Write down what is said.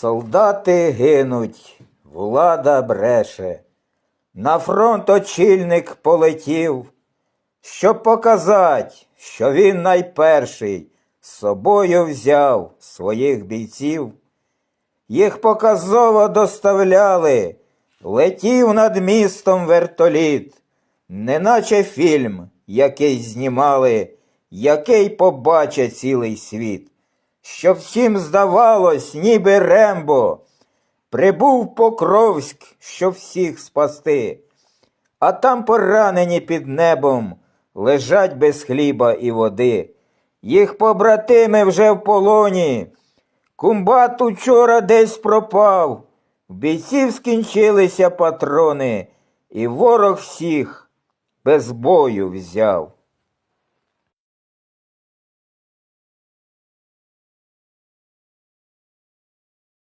Солдати гинуть, влада бреше. На фронт очільник полетів, щоб показать, що він найперший з собою взяв своїх бійців. Їх показово доставляли, летів над містом вертоліт, неначе фільм, який знімали, який побачить цілий світ. Щоб всім здавалось, ніби Рембо, прибув Покровськ, щоб всіх спасти, а там поранені під небом лежать без хліба і води. Їх побратими вже в полоні. Кумбат учора десь пропав, в бійців скінчилися патрони, і ворог всіх без бою взяв.